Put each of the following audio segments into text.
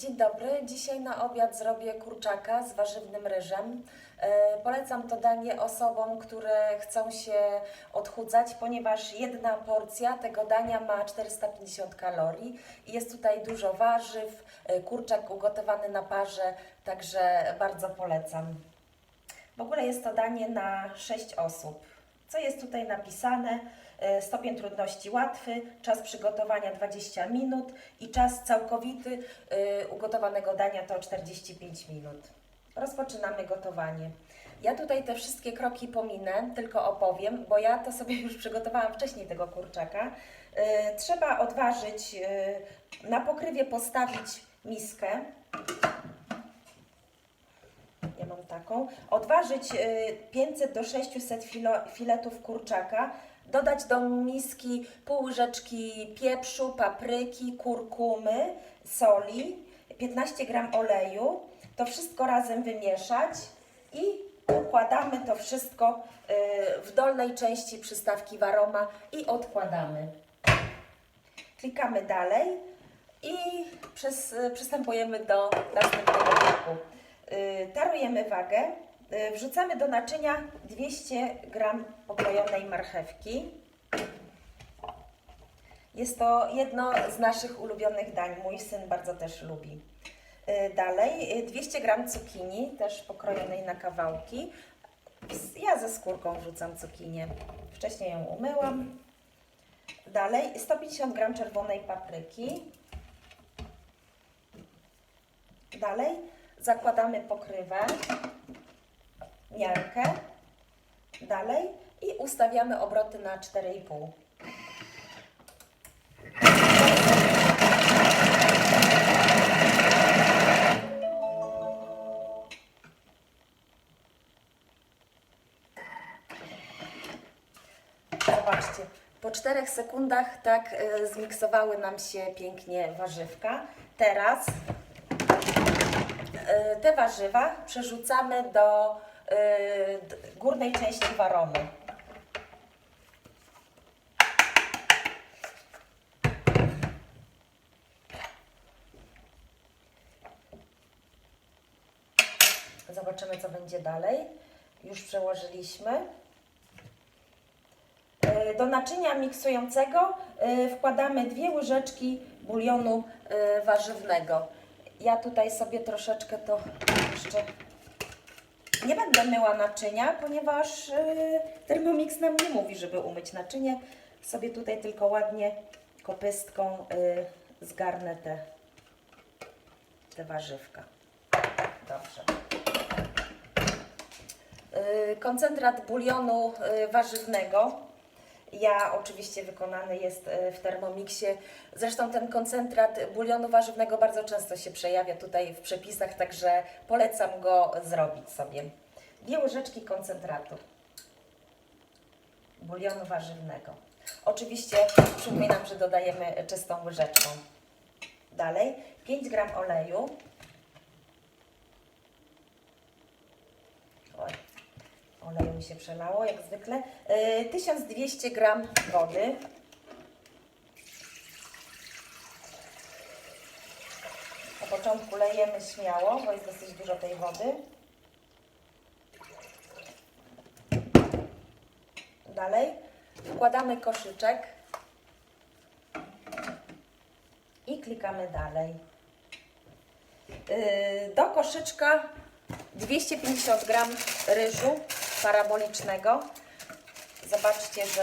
Dzień dobry. Dzisiaj na obiad zrobię kurczaka z warzywnym ryżem. E, Polecam to danie osobom, które chcą się odchudzać, ponieważ jedna porcja tego dania ma 450 kalorii jest tutaj dużo warzyw, e, kurczak ugotowany na parze, także bardzo polecam. W ogóle jest to danie na 6 osób. Co jest tutaj napisane? E, Stopień trudności łatwy, czas przygotowania 20 minut i czas całkowity e, ugotowanego dania to 45 minut. Rozpoczynamy gotowanie. Ja tutaj te wszystkie kroki pominę, tylko opowiem, bo ja to sobie już przygotowałam wcześniej tego kurczaka. E, Trzeba odważyć, na pokrywie postawić miskę. Ja mam taką. Odważyć y, 500 do 600 filo, filetów kurczaka. Dodać do miski pół łyżeczki pieprzu, papryki, kurkumy, soli, 15 gram oleju. To wszystko razem wymieszać i układamy to wszystko y, w dolnej części przystawki waroma i odkładamy. Klikamy dalej i przystępujemy do następnego kroku. Y, Tarujemy wagę, y, wrzucamy do naczynia 200 gram pokrojonej marchewki. Jest to jedno z naszych ulubionych dań. Mój syn bardzo też lubi. Y, Dalej y, 200 gram cukinii, też pokrojonej na kawałki. Ja ze skórką wrzucam cukinię. Wcześniej ją umyłam. Dalej 150 gram czerwonej papryki. Dalej zakładamy pokrywę, miarkę. Dalej i ustawiamy obroty na 4,5. Zobaczcie, po 4 sekundach tak e, zmiksowały nam się pięknie warzywka. Teraz te warzywa przerzucamy do d- górnej części waromu. Zobaczymy, co będzie dalej. Już przełożyliśmy. E, Do naczynia miksującego e, wkładamy dwie łyżeczki bulionu warzywnego. Ja tutaj sobie troszeczkę to jeszcze nie będę myła naczynia, ponieważ e, Thermomix nam nie mówi, żeby umyć naczynie. Sobie tutaj tylko ładnie kopystką e, zgarnę te, te warzywka. Dobrze. Y, Koncentrat bulionu y, warzywnego. Ja oczywiście wykonany jest y, w Thermomixie. Zresztą ten koncentrat bulionu warzywnego bardzo często się przejawia tutaj w przepisach, także polecam go zrobić sobie. Dwie łyżeczki koncentratu bulionu warzywnego. Oczywiście przypominam, że dodajemy czystą łyżeczką. Dalej 5 gram oleju. Oleju mi się przelało, jak zwykle. Y, 1200 gram wody. Na początku lejemy śmiało, bo jest dosyć dużo tej wody. Dalej wkładamy koszyczek i klikamy dalej. Yy, Do koszyczka 250 gram ryżu parabolicznego. Zobaczcie, że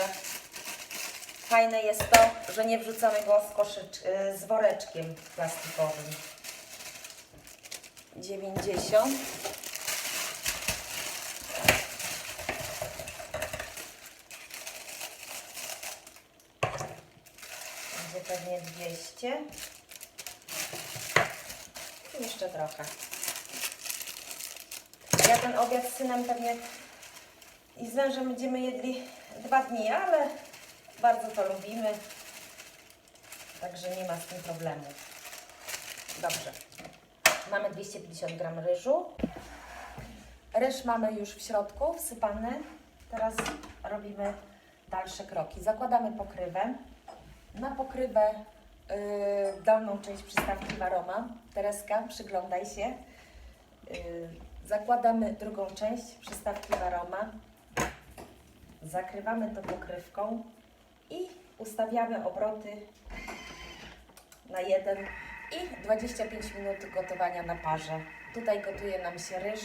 fajne jest to, że nie wrzucamy go z, koszycz, yy, z woreczkiem plastikowym. 90. Będzie pewnie 200. I jeszcze trochę. Ja ten obiad z synem pewnie i z mężem będziemy jedli dwa dni, ale bardzo to lubimy. Także nie ma z tym problemu. Dobrze. Mamy 250 gram ryżu. Ryż mamy już w środku wsypany. Teraz robimy dalsze kroki. Zakładamy pokrywę. Na pokrywę yy, dolną część przystawki Waroma. Tereska, przyglądaj się. Yy, zakładamy drugą część przystawki Waroma. Zakrywamy to pokrywką i ustawiamy obroty na jeden i 25 minut gotowania na parze. Tutaj gotuje nam się ryż,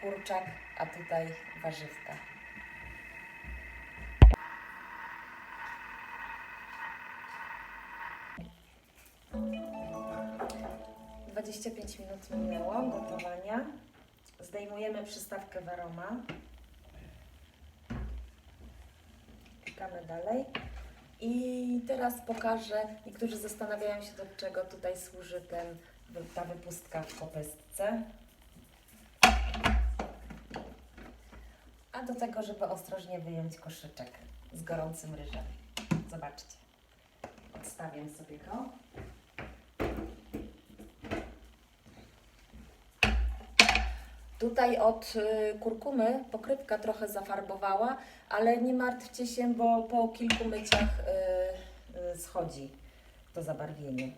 kurczak, a tutaj warzywka. Dwadzieścia pięć minut minęło gotowania. Zdejmujemy przystawkę Waroma. Klikamy dalej. I teraz pokażę, niektórzy zastanawiają się, do czego tutaj służy ten, ta wypustka w kopystce. A do tego, żeby ostrożnie wyjąć koszyczek z gorącym ryżem. Zobaczcie. Odstawię sobie go. Tutaj od y, kurkumy pokrywka trochę zafarbowała, ale nie martwcie się, bo po kilku myciach y, y, schodzi to zabarwienie.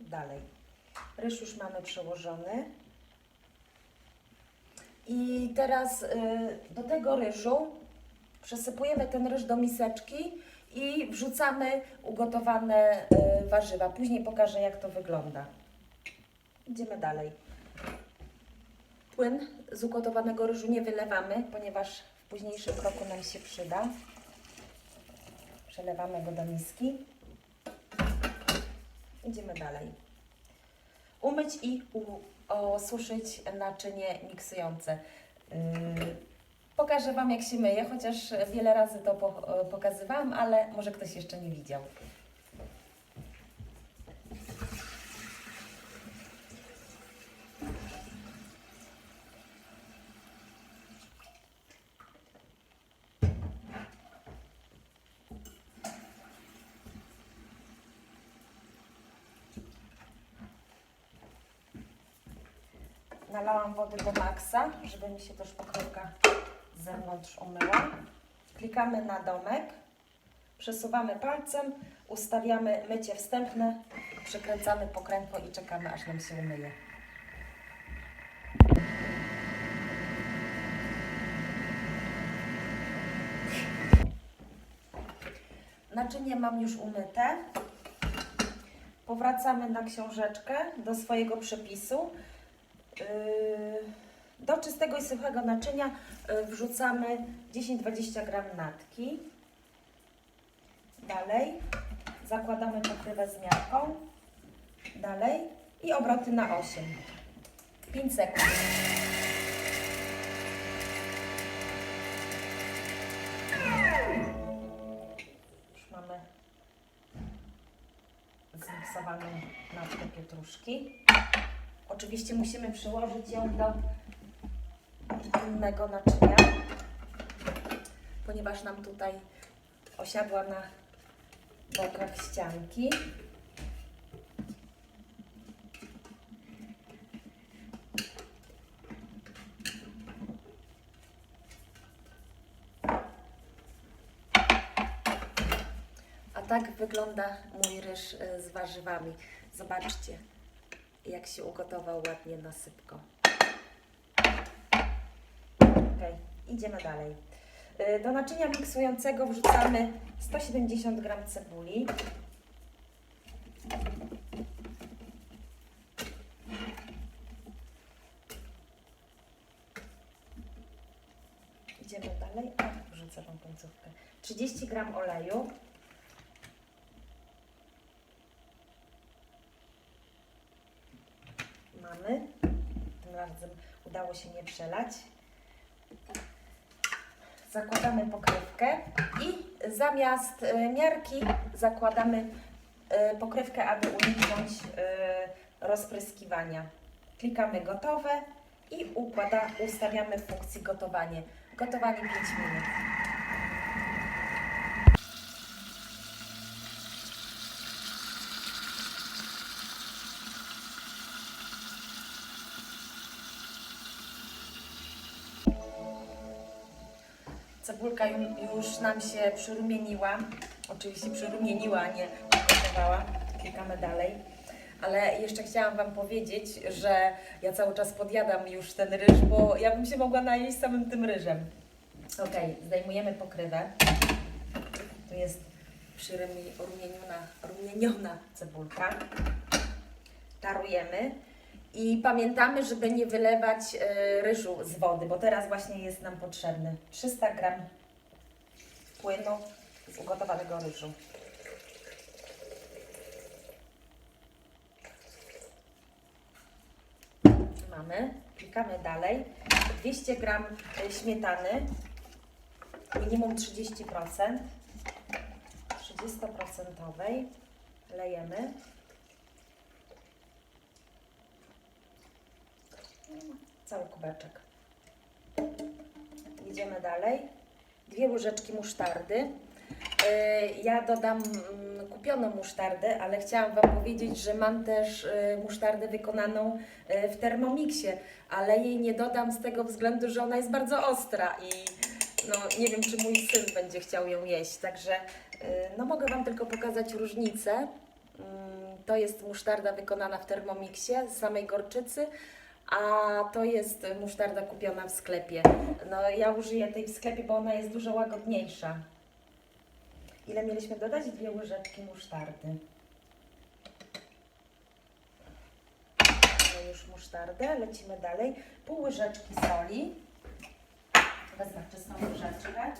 Dalej. Ryż już mamy przełożony. I teraz do tego ryżu przesypujemy ten ryż do miseczki i wrzucamy ugotowane warzywa. Później pokażę, jak to wygląda. Idziemy dalej. Płyn z ugotowanego ryżu nie wylewamy, ponieważ w późniejszym kroku nam się przyda. Przelewamy go do miski. Idziemy dalej. Umyć i osuszyć naczynie miksujące. Yy, pokażę Wam, jak się myje, chociaż wiele razy to po, pokazywałam, ale może ktoś jeszcze nie widział. Nalałam wody do maksa, żeby mi się też pokrywka z zewnątrz umyła. Klikamy na domek, przesuwamy palcem, ustawiamy mycie wstępne, przykręcamy pokrętło i czekamy, aż nam się umyje. Naczynie mam już umyte. Powracamy na książeczkę do swojego przepisu. Yy, Do czystego i suchego naczynia yy, wrzucamy 10-20 gram natki. Dalej zakładamy pokrywę z miarką. Dalej i obroty na 8. 5 sekund. Już mamy zmiksowaną natkę pietruszki. Oczywiście musimy przyłożyć ją do innego naczynia, ponieważ nam tutaj osiadła na bokach ścianki. A tak wygląda mój ryż y, z warzywami. Zobaczcie jak się ugotował ładnie na sypko. Ok, idziemy dalej. Y, Do naczynia miksującego wrzucamy 170 g cebuli. Idziemy dalej. A, wrzucę tą końcówkę. 30 g oleju. Mamy. Tym razem udało się nie przelać. Zakładamy pokrywkę i zamiast y, miarki zakładamy y, pokrywkę, aby uniknąć y, rozpryskiwania. Klikamy gotowe i układa, ustawiamy w funkcji gotowanie. Gotowanie 5 minut. Cebulka ju- już nam się przyrumieniła. Oczywiście przyrumieniła, nie gotowała. klikamy dalej. Ale jeszcze chciałam Wam powiedzieć, że ja cały czas podjadam już ten ryż, bo ja bym się mogła najeść samym tym ryżem. Ok, zdejmujemy pokrywę. Tu jest przyrumieniona rumieniona cebulka. Tarujemy. I pamiętamy, żeby nie wylewać e, ryżu z wody, bo teraz właśnie jest nam potrzebny 300 gram płynu z ugotowanego ryżu. Mamy, klikamy dalej. 200 gram e, śmietany, minimum 30%, 30% lejemy. Cały kubeczek. Idziemy dalej. Dwie łyżeczki musztardy. Yy, Ja dodam mm, kupioną musztardę, ale chciałam Wam powiedzieć, że mam też yy, musztardę wykonaną yy, w Thermomixie, ale jej nie dodam z tego względu, że ona jest bardzo ostra i no, nie wiem, czy mój syn będzie chciał ją jeść. Także no, mogę Wam tylko pokazać różnicę. Mm, To jest musztarda wykonana w Thermomixie z samej gorczycy, a to jest musztarda kupiona w sklepie. No ja użyję tej w sklepie, bo ona jest dużo łagodniejsza. Ile mieliśmy dodać? Dwie łyżeczki musztardy. Mamy już musztardę, lecimy dalej. Pół łyżeczki soli. Wezmę czystą łyżeczkę.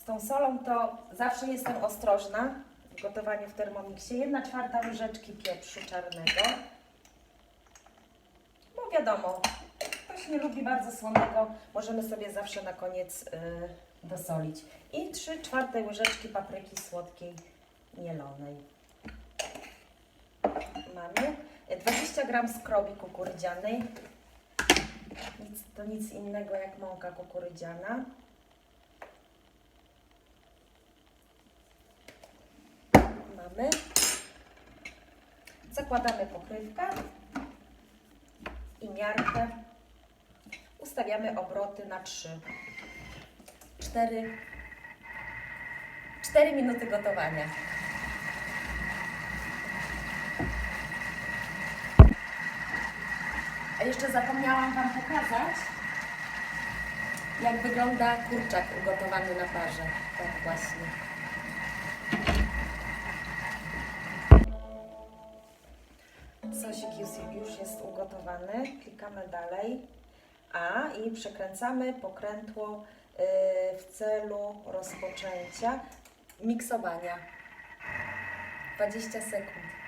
Z tą solą to zawsze jestem ostrożna w gotowaniu w Thermomixie. Jedna czwarta łyżeczki pieprzu czarnego. Wiadomo, ktoś nie lubi bardzo słonego, możemy sobie zawsze na koniec y, dosolić. I 3 czwarte łyżeczki papryki słodkiej mielonej. Mamy 20 gram skrobi kukurydzianej. Nic, to nic innego jak mąka kukurydziana. Mamy. Zakładamy pokrywkę i miarkę. Ustawiamy obroty na 3. 4, 4 minuty gotowania. A jeszcze zapomniałam Wam pokazać, jak wygląda kurczak ugotowany na parze. Tak właśnie. Ugotowany. Klikamy dalej. A i przekręcamy pokrętło y, w celu rozpoczęcia miksowania. 20 sekund.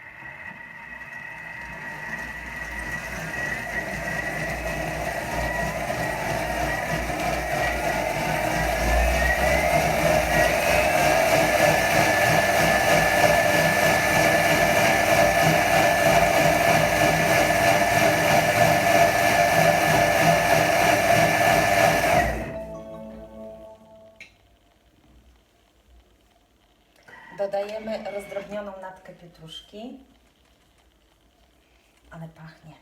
Dodajemy rozdrobnioną natkę pietruszki. Ale pachnie.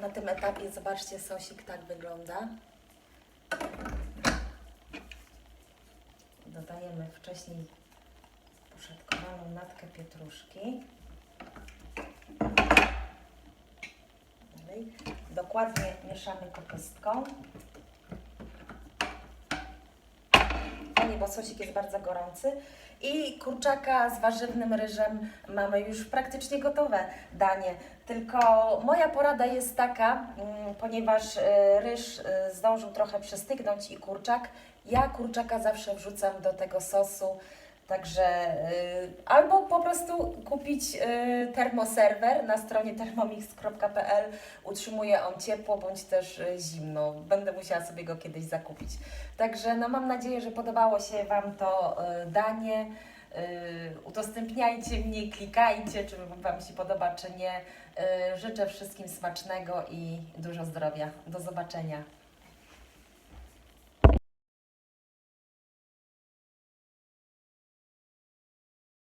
Na tym etapie zobaczcie, sosik tak wygląda. Dodajemy wcześniej poszatkowaną natkę pietruszki. Dalej. Dokładnie mieszamy kopystką. Bo sosik jest bardzo gorący. I kurczaka z warzywnym ryżem mamy już praktycznie gotowe danie. Tylko moja porada jest taka, mm, ponieważ y, ryż y, zdążył trochę przystygnąć i kurczak, ja kurczaka zawsze wrzucam do tego sosu. Także y, albo po prostu kupić y, termoserwer na stronie thermomix.pl. Utrzymuje on ciepło bądź też y, zimno. Będę musiała sobie go kiedyś zakupić. Także no, mam nadzieję, że podobało się Wam to danie. Udostępniajcie mnie, klikajcie, czy Wam się podoba, czy nie. Życzę wszystkim smacznego i dużo zdrowia. Do zobaczenia.